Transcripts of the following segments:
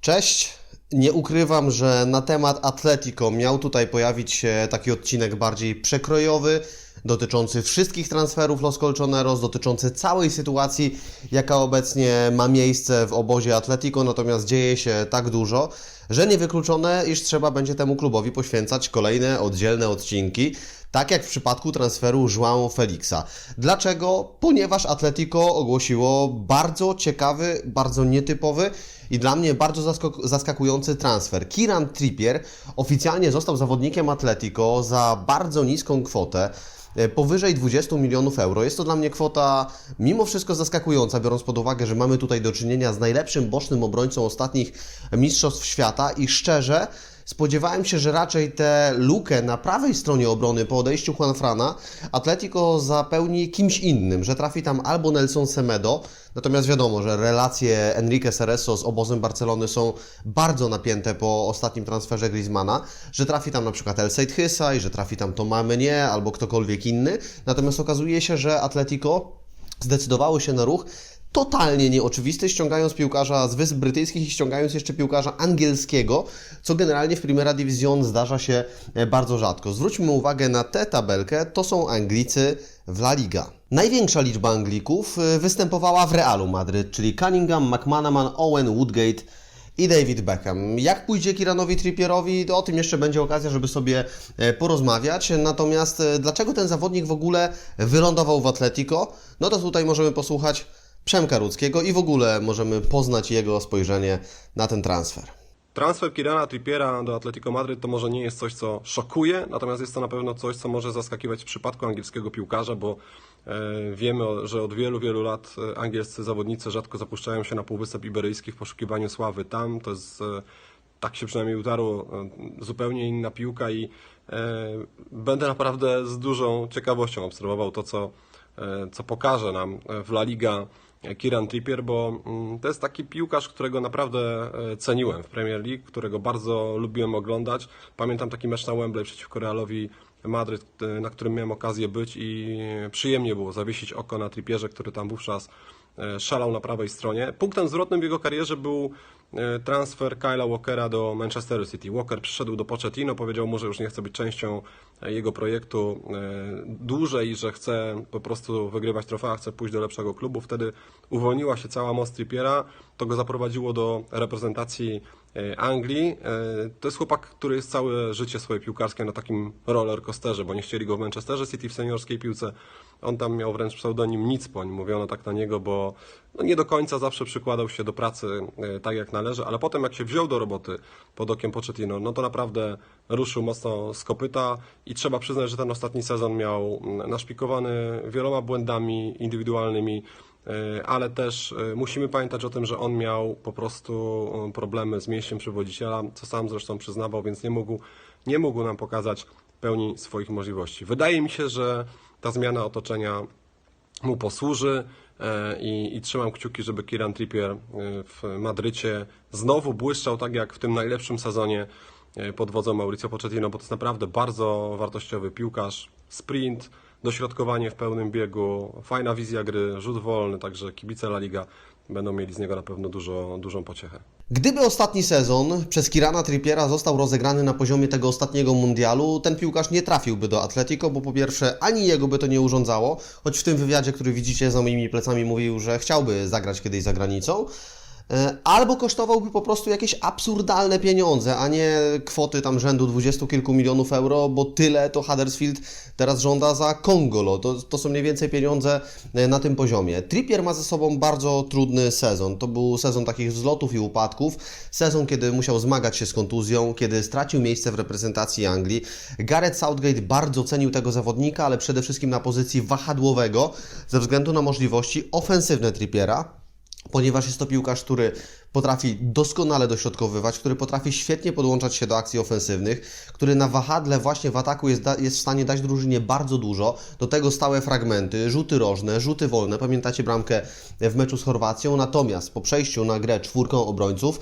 Cześć. Nie ukrywam, że na temat Atletico miał tutaj pojawić się taki odcinek bardziej przekrojowy, dotyczący wszystkich transferów Los Colchoneros, dotyczący całej sytuacji, jaka obecnie ma miejsce w obozie Atletico, natomiast dzieje się tak dużo, że niewykluczone, iż trzeba będzie temu klubowi poświęcać kolejne oddzielne odcinki, tak jak w przypadku transferu João Felixa. Dlaczego? Ponieważ Atletico ogłosiło bardzo ciekawy, bardzo nietypowy i dla mnie bardzo zaskakujący transfer. Kieran Trippier oficjalnie został zawodnikiem Atletico za bardzo niską kwotę. e, Powyżej 20 milionów euro. Jest to dla mnie kwota mimo wszystko zaskakująca, biorąc pod uwagę, że mamy tutaj do czynienia z najlepszym bocznym obrońcą ostatnich Mistrzostw Świata i szczerze spodziewałem się, że raczej tę lukę na prawej stronie obrony po odejściu Juanfrana Atletico zapełni kimś innym, że trafi tam albo Nelson Semedo, natomiast wiadomo, że relacje Enrique Cerezo z obozem Barcelony są bardzo napięte po ostatnim transferze Griezmana, że trafi tam na przykład El Seyd Hysaj, że trafi tam Thomas Meunier albo ktokolwiek inny, natomiast okazuje się, że Atletico zdecydowało się na ruch totalnie nieoczywisty, ściągając piłkarza z Wysp Brytyjskich i ściągając jeszcze piłkarza angielskiego, co generalnie w Primera Division zdarza się e, bardzo rzadko. Zwróćmy uwagę na tę tabelkę, to są Anglicy w La Liga. Największa liczba Anglików e, występowała w Realu Madryt, czyli Cunningham, McManaman, Owen, Woodgate, i David Beckham. Jak pójdzie Kiranowi Trippierowi, to o tym jeszcze będzie okazja, żeby sobie e, porozmawiać. Natomiast dlaczego ten zawodnik w ogóle wylądował w Atletico? No to tutaj możemy posłuchać Przemka Rudzkiego i w ogóle możemy poznać jego spojrzenie na ten transfer. Transfer Kirana Trippiera do Atletico Madryt to może nie jest coś, co szokuje, natomiast jest to na pewno coś, co może zaskakiwać w przypadku angielskiego piłkarza, bo e, wiemy, że od wielu, wielu lat e, angielscy zawodnicy rzadko zapuszczają się na Półwysep Iberyjski w poszukiwaniu sławy tam. To jest, e, tak się przynajmniej utarło, zupełnie inna piłka i będę naprawdę z dużą ciekawością obserwował to, co, co pokaże nam w La Liga Kieran Trippier, bo mm, to jest taki piłkarz, którego naprawdę e, ceniłem w Premier League, którego bardzo lubiłem oglądać. Pamiętam taki mecz na Wembley przeciwko Realowi Madryt, e, na którym miałem okazję być i przyjemnie było zawiesić oko na Trippierze, który tam wówczas e, szalał na prawej stronie. Punktem zwrotnym w jego karierze był e, transfer Kyla Walkera do Manchesteru City. Walker przyszedł do Pochettino, powiedział mu, że już nie chce być częścią e, jego projektu e, dłużej, że chce po prostu wygrywać trofea, chce pójść do lepszego klubu. Wtedy uwolniła się cała moc Trippiera, to go zaprowadziło do reprezentacji e, Anglii. E, To jest chłopak, który jest całe życie swoje piłkarskie na takim roller coasterze, bo nie chcieli go w Manchesterze City w seniorskiej piłce. On tam miał wręcz pseudonim Nicpoń, mówiono tak na niego, bo no nie do końca zawsze przykładał się do pracy e, tak jak należy, ale potem jak się wziął do roboty pod okiem Pochettino, no to naprawdę ruszył mocno z kopyta i trzeba przyznać, że ten ostatni sezon miał mm, naszpikowany wieloma błędami indywidualnymi, E, ale też e, musimy pamiętać o tym, że on miał po prostu e, problemy z mięśniem przywodziciela, co sam zresztą przyznawał, więc nie mógł, nie mógł nam pokazać pełni swoich możliwości. Wydaje mi się, że ta zmiana otoczenia mu posłuży e, i, i trzymam kciuki, żeby Kieran Trippier e, w Madrycie znowu błyszczał tak jak w tym najlepszym sezonie e, pod wodzą Mauricio Pochettino, bo to jest naprawdę bardzo wartościowy piłkarz, sprint, dośrodkowanie w pełnym biegu, fajna wizja gry, rzut wolny, także kibice La Liga będą mieli z niego na pewno dużo, dużą pociechę. Gdyby ostatni sezon przez Kirana Trippiera został rozegrany na poziomie tego ostatniego mundialu, ten piłkarz nie trafiłby do Atletico, bo po pierwsze ani jego by to nie urządzało, choć w tym wywiadzie, który widzicie za moimi plecami mówił, że chciałby zagrać kiedyś za granicą, albo kosztowałby po prostu jakieś absurdalne pieniądze, a nie kwoty tam rzędu dwudziestu kilku milionów euro, bo tyle to Huddersfield teraz żąda za Kongolo. To, to są mniej więcej pieniądze e, na tym poziomie. Trippier ma ze sobą bardzo trudny sezon. To był sezon takich wzlotów i upadków. Sezon, kiedy musiał zmagać się z kontuzją, kiedy stracił miejsce w reprezentacji Anglii. Gareth Southgate bardzo cenił tego zawodnika, ale przede wszystkim na pozycji wahadłowego, ze względu na możliwości ofensywne Trippiera ponieważ jest to piłkarz, który potrafi doskonale dośrodkowywać, który potrafi świetnie podłączać się do akcji ofensywnych, który na wahadle właśnie w ataku jest, da, jest w stanie dać drużynie bardzo dużo, do tego stałe fragmenty, rzuty rożne, rzuty wolne, pamiętacie bramkę w meczu z Chorwacją, natomiast po przejściu na grę czwórką obrońców,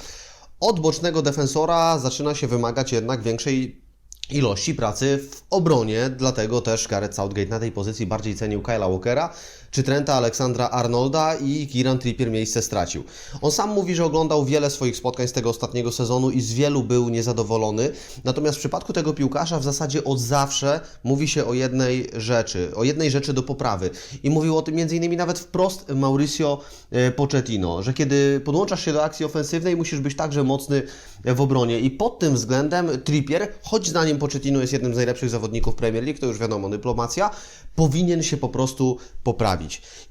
od bocznego defensora zaczyna się wymagać jednak większej ilości pracy w obronie, dlatego też Gareth Southgate na tej pozycji bardziej cenił Kyla Walkera czy Trenta Aleksandra Arnolda i Kieran Trippier miejsce stracił. On sam mówi, że oglądał wiele swoich spotkań z tego ostatniego sezonu i z wielu był niezadowolony, natomiast w przypadku tego piłkarza w zasadzie od zawsze mówi się o jednej rzeczy, o jednej rzeczy do poprawy i mówił o tym m.in. nawet wprost Mauricio e, Pochettino, że kiedy podłączasz się do akcji ofensywnej musisz być także mocny w obronie i pod tym względem Trippier, choć zdaniem Pochettino jest jednym z najlepszych zawodników Premier League, to już wiadomo, dyplomacja, powinien się po prostu poprawić.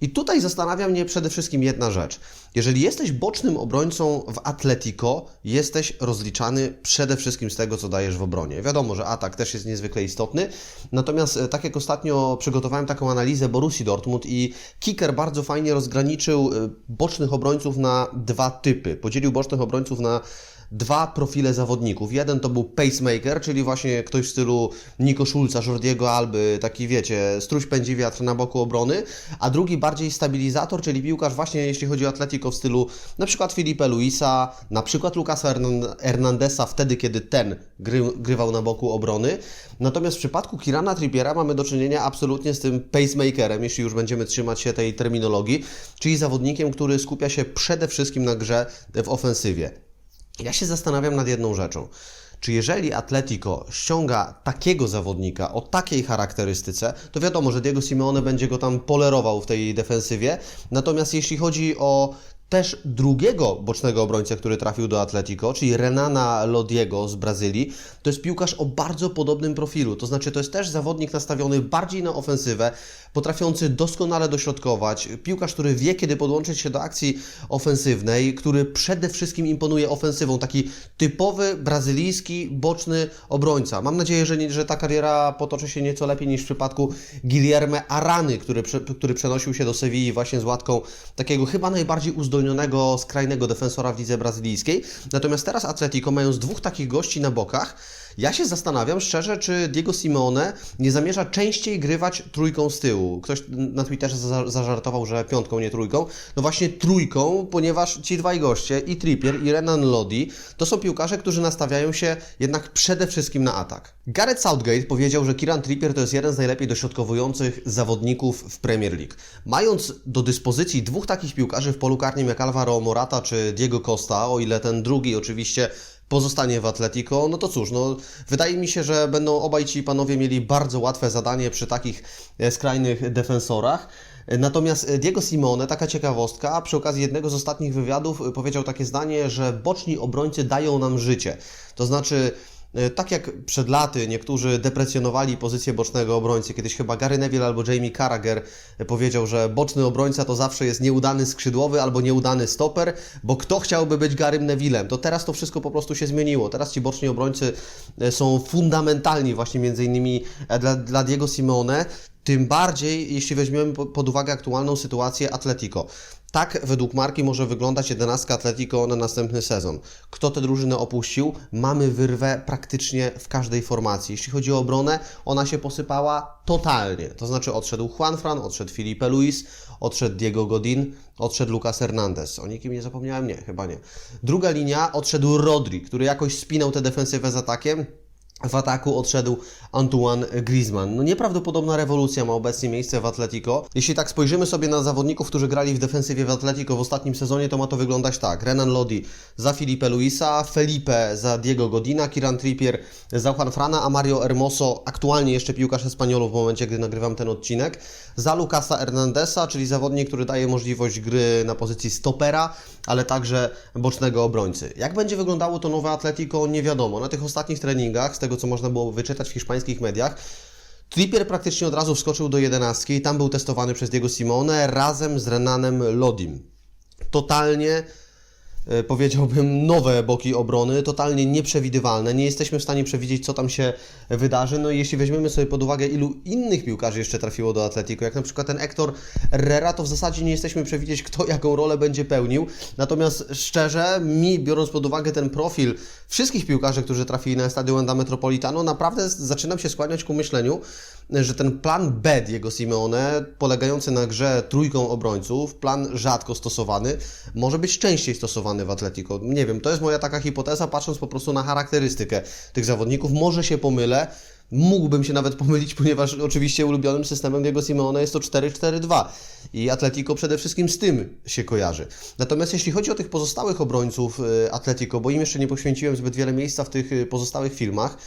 I tutaj zastanawia mnie przede wszystkim jedna rzecz. Jeżeli jesteś bocznym obrońcą w Atletico, jesteś rozliczany przede wszystkim z tego, co dajesz w obronie. Wiadomo, że atak też jest niezwykle istotny, natomiast e, tak jak ostatnio przygotowałem taką analizę Borussii Dortmund i Kicker bardzo fajnie rozgraniczył e, bocznych obrońców na dwa typy. Podzielił bocznych obrońców na dwa profile zawodników. Jeden to był pacemaker, czyli właśnie ktoś w stylu Nico Schulza, Jordiego Alby, taki wiecie, struś pędzi wiatr na boku obrony, a drugi bardziej stabilizator, czyli piłkarz właśnie jeśli chodzi o Atletico w stylu na przykład Filipe Luisa, na przykład Hernan- Hernandesa wtedy, kiedy ten gry, grywał na boku obrony. Natomiast w przypadku Kirana Trippiera mamy do czynienia absolutnie z tym pacemakerem, jeśli już będziemy trzymać się tej terminologii, czyli zawodnikiem, który skupia się przede wszystkim na grze w ofensywie. Ja się zastanawiam nad jedną rzeczą. Czy jeżeli Atletico ściąga takiego zawodnika o takiej charakterystyce, to wiadomo, że Diego Simeone będzie go tam polerował w tej defensywie. Natomiast jeśli chodzi o też drugiego bocznego obrońcę, który trafił do Atletico, czyli Renana Lodiego z Brazylii, to jest piłkarz o bardzo podobnym profilu. To znaczy, to jest też zawodnik nastawiony bardziej na ofensywę, potrafiący doskonale dośrodkować. Piłkarz, który wie, kiedy podłączyć się do akcji ofensywnej, który przede wszystkim imponuje ofensywą. Taki typowy brazylijski boczny obrońca. Mam nadzieję, że, nie, że ta kariera potoczy się nieco lepiej niż w przypadku Guilherme Arany, który, który przenosił się do Sewilli właśnie z łatką takiego chyba najbardziej uzdolnionego, skrajnego defensora w lidze brazylijskiej. Natomiast teraz Atletico, mając dwóch takich gości na bokach, ja się zastanawiam szczerze, czy Diego Simeone nie zamierza częściej grywać trójką z tyłu. Ktoś na Twitterze za- zażartował, że piątką, nie trójką. No właśnie trójką, ponieważ ci dwaj goście, i Trippier, i Renan Lodi, to są piłkarze, którzy nastawiają się jednak przede wszystkim na atak. Gareth Southgate powiedział, że Kieran Trippier to jest jeden z najlepiej dośrodkowujących zawodników w Premier League. Mając do dyspozycji dwóch takich piłkarzy w polu karnym jak Alvaro Morata czy Diego Costa, o ile ten drugi oczywiście pozostanie w Atletico, no to cóż, no, wydaje mi się, że będą obaj ci panowie mieli bardzo łatwe zadanie przy takich e, skrajnych defensorach. Natomiast e, Diego Simone, taka ciekawostka, przy okazji jednego z ostatnich wywiadów e, powiedział takie zdanie, że boczni obrońcy dają nam życie. To znaczy, Tak jak przed laty niektórzy deprecjonowali pozycję bocznego obrońcy, kiedyś chyba Gary Neville albo Jamie Carragher e, powiedział, że boczny obrońca to zawsze jest nieudany skrzydłowy albo nieudany stoper, bo kto chciałby być Garym Nevillem? To teraz to wszystko po prostu się zmieniło. Teraz ci boczni obrońcy e, są fundamentalni właśnie między innymi e, dla, dla Diego Simeone, tym bardziej jeśli weźmiemy po- pod uwagę aktualną sytuację Atletico. Tak według marki może wyglądać 11 Atletico na następny sezon. Kto tę drużynę opuścił? Mamy wyrwę praktycznie w każdej formacji. Jeśli chodzi o obronę, ona się posypała totalnie. To znaczy odszedł Juanfran, odszedł Felipe Luis, odszedł Diego Godin, odszedł Lucas Hernandez. O nikim nie zapomniałem? Nie, chyba nie. Druga linia odszedł Rodri, który jakoś spinał tę defensywę z atakiem. W ataku odszedł Antoine Griezmann. No nieprawdopodobna rewolucja ma obecnie miejsce w Atletico. Jeśli tak spojrzymy sobie na zawodników, którzy grali w defensywie w Atletico w ostatnim sezonie, to ma to wyglądać tak. Renan Lodi za Felipe Luisa, Felipe za Diego Godina, Kieran Trippier za Juan Frana, a Mario Hermoso, aktualnie jeszcze piłkarz Espanyolu w momencie, gdy nagrywam ten odcinek, za Lucasa Hernandesa, czyli zawodnik, który daje możliwość gry na pozycji stopera, ale także bocznego obrońcy. Jak będzie wyglądało to nowe Atletico, nie wiadomo. Na tych ostatnich treningach, z tego co można było wyczytać w hiszpańskich mediach, Trippier praktycznie od razu wskoczył do jedenastki i tam był testowany przez Diego Simone razem z Renanem Lodim. Totalnie powiedziałbym, nowe boki obrony, totalnie nieprzewidywalne. Nie jesteśmy w stanie przewidzieć, co tam się wydarzy. No i jeśli weźmiemy sobie pod uwagę, ilu innych piłkarzy jeszcze trafiło do Atletico, jak na przykład ten Hector Herrera, to w zasadzie nie jesteśmy przewidzieć, kto jaką rolę będzie pełnił. Natomiast szczerze, mi, biorąc pod uwagę ten profil wszystkich piłkarzy, którzy trafili na Stadio Wanda Metropolitano, naprawdę zaczynam się skłaniać ku myśleniu, że ten plan B Diego Simeone, polegający na grze trójką obrońców, plan rzadko stosowany, może być częściej stosowany w Atletico. Nie wiem, to jest moja taka hipoteza, patrząc po prostu na charakterystykę tych zawodników. Może się pomylę, mógłbym się nawet pomylić, ponieważ oczywiście ulubionym systemem Diego Simeone jest to 4-4-2 i Atletico przede wszystkim z tym się kojarzy. Natomiast jeśli chodzi o tych pozostałych obrońców y, Atletico, bo im jeszcze nie poświęciłem zbyt wiele miejsca w tych y, pozostałych filmach,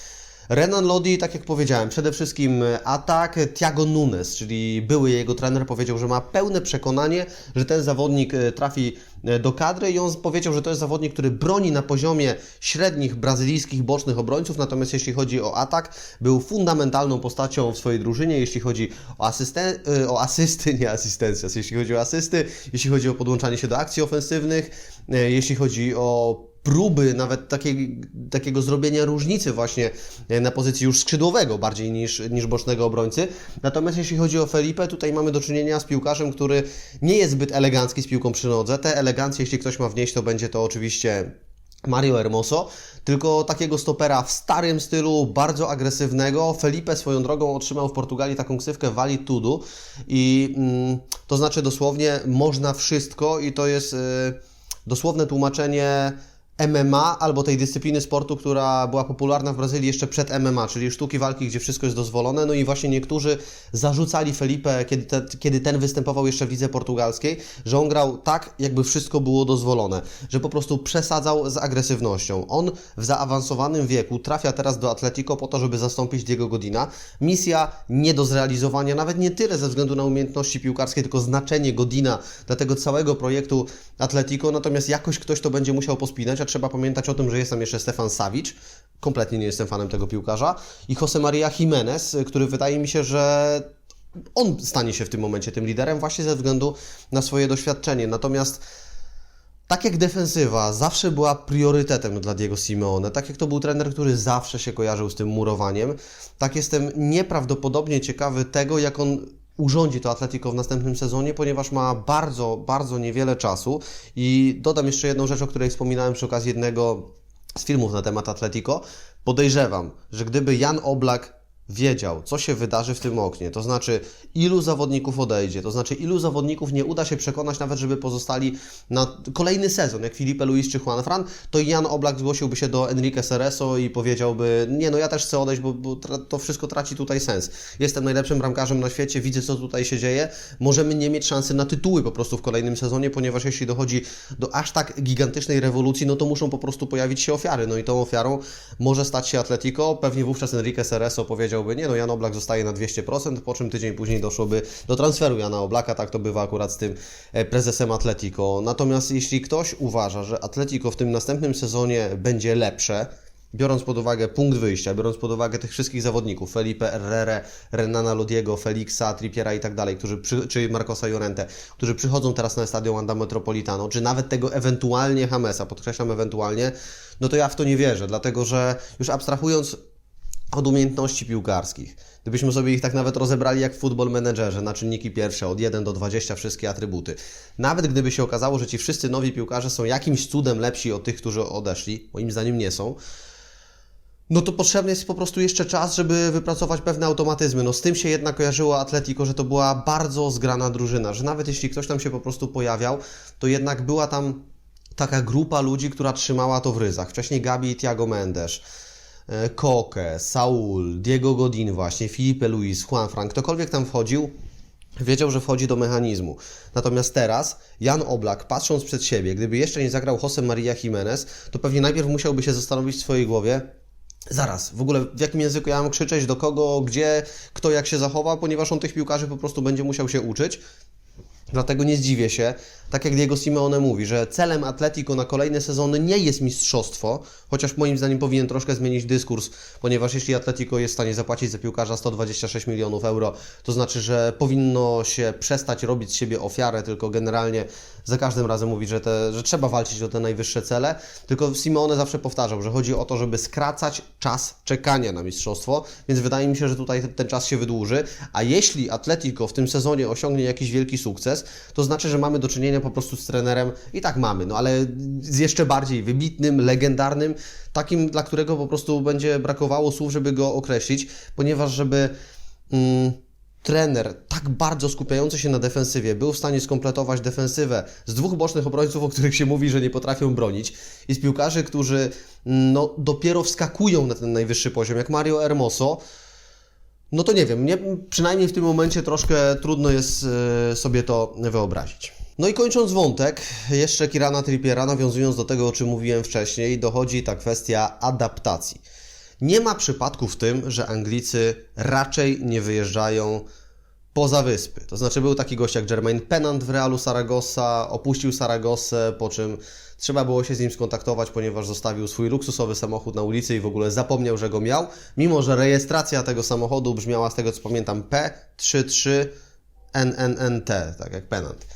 Renan Lodi, tak jak powiedziałem, przede wszystkim atak. Thiago Nunes, czyli były jego trener, powiedział, że ma pełne przekonanie, że ten zawodnik e, trafi e, do kadry i on powiedział, że to jest zawodnik, który broni na poziomie średnich brazylijskich bocznych obrońców, natomiast jeśli chodzi o atak, był fundamentalną postacią w swojej drużynie, jeśli chodzi o, asysten- e, o asysty, nie asystencję, jeśli chodzi o asysty, jeśli chodzi o podłączanie się do akcji ofensywnych, jeśli chodzi o próby nawet takiego zrobienia różnicy właśnie e, na pozycji już skrzydłowego bardziej niż, niż bocznego obrońcy. Natomiast jeśli chodzi o Felipe, tutaj mamy do czynienia z piłkarzem, który nie jest zbyt elegancki z piłką przy nodze. Te elegancje, jeśli ktoś ma wnieść, to będzie to oczywiście Mario Hermoso, tylko takiego stopera w starym stylu, bardzo agresywnego. Felipe swoją drogą otrzymał w Portugalii taką ksywkę Vali Tudu i mm, to znaczy dosłownie można wszystko i to jest y, dosłowne tłumaczenie MMA albo tej dyscypliny sportu, która była popularna w Brazylii jeszcze przed MMA, czyli sztuki walki, gdzie wszystko jest dozwolone. No i właśnie niektórzy zarzucali Felipe, kiedy, te, kiedy ten występował jeszcze w lidze portugalskiej, że on grał tak, jakby wszystko było dozwolone, że po prostu przesadzał z agresywnością. On w zaawansowanym wieku trafia teraz do Atletico po to, żeby zastąpić Diego Godina. Misja nie do zrealizowania, nawet nie tyle ze względu na umiejętności piłkarskie, tylko znaczenie Godina dla tego całego projektu Atletico, natomiast jakoś ktoś to będzie musiał pospinać, trzeba pamiętać o tym, że jest tam jeszcze Stefan Savic, kompletnie nie jestem fanem tego piłkarza, i Jose Maria Jimenez, który wydaje mi się, że on stanie się w tym momencie tym liderem właśnie ze względu na swoje doświadczenie. Natomiast tak jak defensywa zawsze była priorytetem dla Diego Simeone, tak jak to był trener, który zawsze się kojarzył z tym murowaniem, tak jestem nieprawdopodobnie ciekawy tego, jak on urządzi to Atletico w następnym sezonie, ponieważ ma bardzo, bardzo niewiele czasu i dodam jeszcze jedną rzecz, o której wspominałem przy okazji jednego z filmów na temat Atletico. Podejrzewam, że gdyby Jan Oblak wiedział, co się wydarzy w tym oknie, to znaczy ilu zawodników odejdzie, to znaczy ilu zawodników nie uda się przekonać nawet, żeby pozostali na kolejny sezon, jak Filipe Luis czy Juan Fran, to Jan Oblak zgłosiłby się do Enrique Cerezo i powiedziałby, nie no ja też chcę odejść, bo, bo to wszystko traci tutaj sens. Jestem najlepszym bramkarzem na świecie, widzę co tutaj się dzieje, możemy nie mieć szansy na tytuły po prostu w kolejnym sezonie, ponieważ jeśli dochodzi do aż tak gigantycznej rewolucji, no to muszą po prostu pojawić się ofiary, no i tą ofiarą może stać się Atletico, pewnie wówczas Enrique Cerezo powiedziałby, nie no Jan Oblak zostaje na 200%, po czym tydzień później doszłoby do transferu Jana Oblaka, tak to bywa akurat z tym e, prezesem Atletico. Natomiast jeśli ktoś uważa, że Atletico w tym następnym sezonie będzie lepsze, biorąc pod uwagę punkt wyjścia, biorąc pod uwagę tych wszystkich zawodników, Felipe Herrera, Renana Lodiego, Felixa, Trippiera i tak dalej, którzy czy Marcosa Llorente, którzy przychodzą teraz na stadion Wanda Metropolitano, czy nawet tego ewentualnie Hamesa, podkreślam ewentualnie, no to ja w to nie wierzę, dlatego że już abstrahując od umiejętności piłkarskich. Gdybyśmy sobie ich tak nawet rozebrali jak w Football Managerze na czynniki pierwsze, od 1 do 20 wszystkie atrybuty. Nawet gdyby się okazało, że ci wszyscy nowi piłkarze są jakimś cudem lepsi od tych, którzy odeszli, moim zdaniem nie są, no to potrzebny jest po prostu jeszcze czas, żeby wypracować pewne automatyzmy. No z tym się jednak kojarzyło Atletico, że to była bardzo zgrana drużyna, że nawet jeśli ktoś tam się po prostu pojawiał, to jednak była tam taka grupa ludzi, która trzymała to w ryzach. Wcześniej Gabi i Thiago Mendes. E, Koke, Saul, Diego Godin właśnie, Felipe Luis, Juan Frank, ktokolwiek tam wchodził, wiedział, że wchodzi do mechanizmu. Natomiast teraz Jan Oblak, patrząc przed siebie, gdyby jeszcze nie zagrał Jose Maria Jimenez, to pewnie najpierw musiałby się zastanowić w swojej głowie, Zaraz, w ogóle w jakim języku ja mam krzyczeć, do kogo, gdzie, kto jak się zachowa, ponieważ on tych piłkarzy po prostu będzie musiał się uczyć. Dlatego nie zdziwię się, tak jak Diego Simeone mówi, że celem Atletico na kolejne sezony nie jest mistrzostwo, chociaż moim zdaniem powinien troszkę zmienić dyskurs, ponieważ jeśli Atletico jest w stanie zapłacić za piłkarza 126 milionów euro, to znaczy, że powinno się przestać robić z siebie ofiarę, tylko generalnie za każdym razem mówić, że, te, że trzeba walczyć o te najwyższe cele. Tylko Simeone zawsze powtarzał, że chodzi o to, żeby skracać czas czekania na mistrzostwo, więc wydaje mi się, że tutaj ten, czas się wydłuży. A jeśli Atletico w tym sezonie osiągnie jakiś wielki sukces, to znaczy, że mamy do czynienia po prostu z trenerem i tak mamy, no ale z jeszcze bardziej wybitnym, legendarnym, takim, dla którego po prostu będzie brakowało słów, żeby go określić, ponieważ żeby. Mm, trener tak bardzo skupiający się na defensywie był w stanie skompletować defensywę z dwóch bocznych obrońców, o których się mówi, że nie potrafią bronić i z piłkarzy, którzy no, dopiero wskakują na ten najwyższy poziom, jak Mario Hermoso, no to nie wiem, mnie przynajmniej w tym momencie troszkę trudno jest e, sobie to wyobrazić. No i kończąc wątek, jeszcze Kirana Trippiera, nawiązując do tego, o czym mówiłem wcześniej, dochodzi ta kwestia adaptacji. Nie ma przypadku w tym, że Anglicy raczej nie wyjeżdżają poza wyspy. To znaczy był taki gość jak Jermaine Pennant w Realu Saragossa, opuścił Saragossę, po czym trzeba było się z nim skontaktować, ponieważ zostawił swój luksusowy samochód na ulicy i w ogóle zapomniał, że go miał, mimo że rejestracja tego samochodu brzmiała z tego co pamiętam P33NNNT, tak jak Pennant.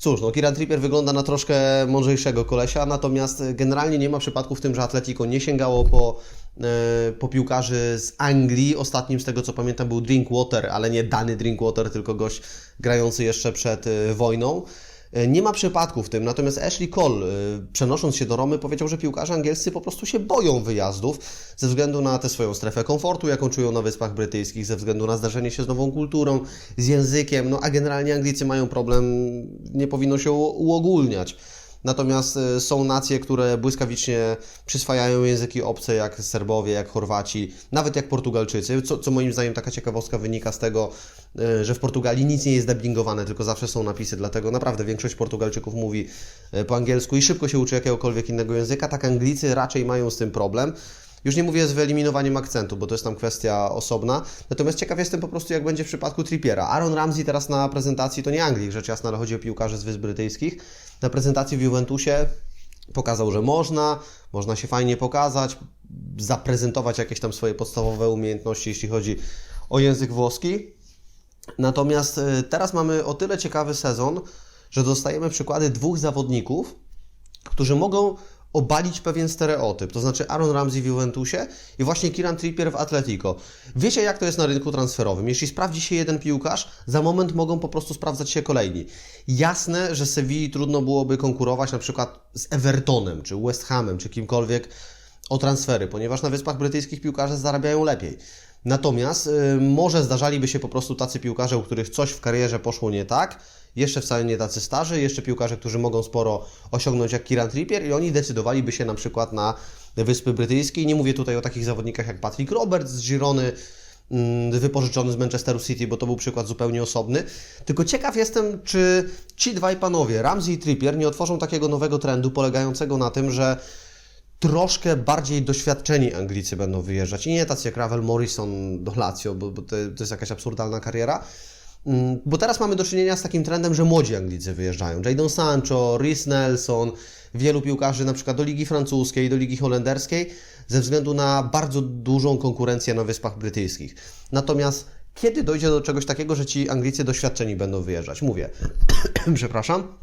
Cóż, no Kieran Trippier wygląda na troszkę mądrzejszego kolesia, natomiast generalnie nie ma przypadku w tym, że Atletico nie sięgało po, e, po piłkarzy z Anglii. Ostatnim z tego co pamiętam był Drinkwater, ale nie dany Drinkwater, tylko gość grający jeszcze przed e, wojną. E, Nie ma przypadku w tym, natomiast Ashley Cole, e, przenosząc się do Romy, powiedział, że piłkarze angielscy po prostu się boją wyjazdów ze względu na tę swoją strefę komfortu, jaką czują na Wyspach Brytyjskich, ze względu na zdarzenie się z nową kulturą, z językiem, no a generalnie Anglicy mają problem, nie powinno się uogólniać. Natomiast e, są nacje, które błyskawicznie przyswajają języki obce, jak Serbowie, jak Chorwaci, nawet jak Portugalczycy, co, co moim zdaniem taka ciekawostka wynika z tego, e, że w Portugalii nic nie jest dubbingowane, tylko zawsze są napisy, dlatego naprawdę większość Portugalczyków mówi e, po angielsku i szybko się uczy jakiegokolwiek innego języka, tak Anglicy raczej mają z tym problem. Już nie mówię z wyeliminowaniem akcentu, bo to jest tam kwestia osobna. Natomiast ciekaw jestem po prostu, jak będzie w przypadku Trippiera. Aaron Ramsey teraz na prezentacji to nie Anglik, rzecz jasna, ale chodzi o piłkarzy z Wysp Brytyjskich. Na prezentacji w Juventusie pokazał, że można, można się fajnie pokazać, zaprezentować jakieś tam swoje podstawowe umiejętności, jeśli chodzi o język włoski. Natomiast y, teraz mamy o tyle ciekawy sezon, że dostajemy przykłady dwóch zawodników, którzy mogą obalić pewien stereotyp. To znaczy Aaron Ramsey w Juventusie i właśnie Kieran Trippier w Atletico. Wiecie, jak to jest na rynku transferowym. Jeśli sprawdzi się jeden piłkarz, za moment mogą po prostu sprawdzać się kolejni. Jasne, że Sewilli trudno byłoby konkurować na przykład z Evertonem, czy West Hamem, czy kimkolwiek o transfery, ponieważ na Wyspach Brytyjskich piłkarze zarabiają lepiej. Natomiast y, może zdarzaliby się po prostu tacy piłkarze, u których coś w karierze poszło nie tak, jeszcze wcale nie tacy starzy, jeszcze piłkarze, którzy mogą sporo osiągnąć jak Kieran Trippier i oni decydowaliby się na przykład na Wyspy Brytyjskie. Nie mówię tutaj o takich zawodnikach jak Patrick Roberts z Girony, mm, wypożyczony z Manchesteru City, bo to był przykład zupełnie osobny. Tylko ciekaw jestem, czy ci dwaj panowie, Ramsey i Trippier, nie otworzą takiego nowego trendu polegającego na tym, że troszkę bardziej doświadczeni Anglicy będą wyjeżdżać. I nie tacy jak Ravel Morrison do Lazio, bo, bo to, to jest jakaś absurdalna kariera. Mm, Bo teraz mamy do czynienia z takim trendem, że młodzi Anglicy wyjeżdżają. Jadon Sancho, Rhys Nelson, wielu piłkarzy na przykład do Ligi Francuskiej, do Ligi Holenderskiej, ze względu na bardzo dużą konkurencję na Wyspach Brytyjskich. Natomiast kiedy dojdzie do czegoś takiego, że ci Anglicy doświadczeni będą wyjeżdżać? Mówię, przepraszam,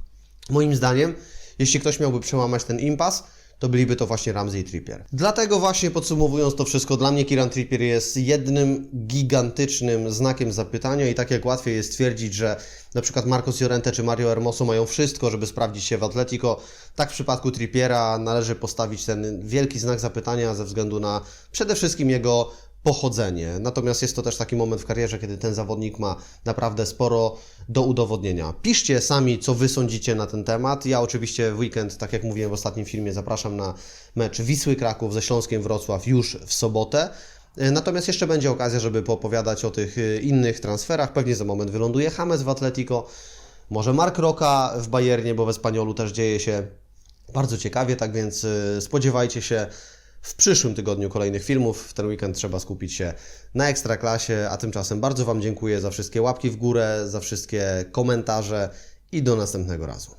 moim zdaniem, jeśli ktoś miałby przełamać ten impas, to byliby to właśnie Ramsey i Trippier. Dlatego właśnie podsumowując to wszystko, dla mnie Kieran Trippier jest jednym gigantycznym znakiem zapytania i tak jak łatwiej jest stwierdzić, że na przykład Marcos Llorente czy Mario Hermoso mają wszystko, żeby sprawdzić się w Atletico, tak w przypadku Trippiera należy postawić ten wielki znak zapytania ze względu na przede wszystkim jego pochodzenie. Natomiast jest to też taki moment w karierze, kiedy ten zawodnik ma naprawdę sporo do udowodnienia. Piszcie sami, co Wy sądzicie na ten temat. Ja oczywiście w weekend, tak jak mówiłem w ostatnim filmie, zapraszam na mecz Wisły Kraków ze Śląskiem Wrocław już w sobotę. E, Natomiast jeszcze będzie okazja, żeby poopowiadać o tych e, innych transferach. Pewnie za moment wyląduje James w Atletico, może Mark Roca w Bayernie, bo w Espaniolu też dzieje się bardzo ciekawie, tak więc y, spodziewajcie się w przyszłym tygodniu kolejnych filmów. W ten weekend trzeba skupić się na Ekstraklasie, a tymczasem bardzo Wam dziękuję za wszystkie łapki w górę, za wszystkie komentarze i do następnego razu.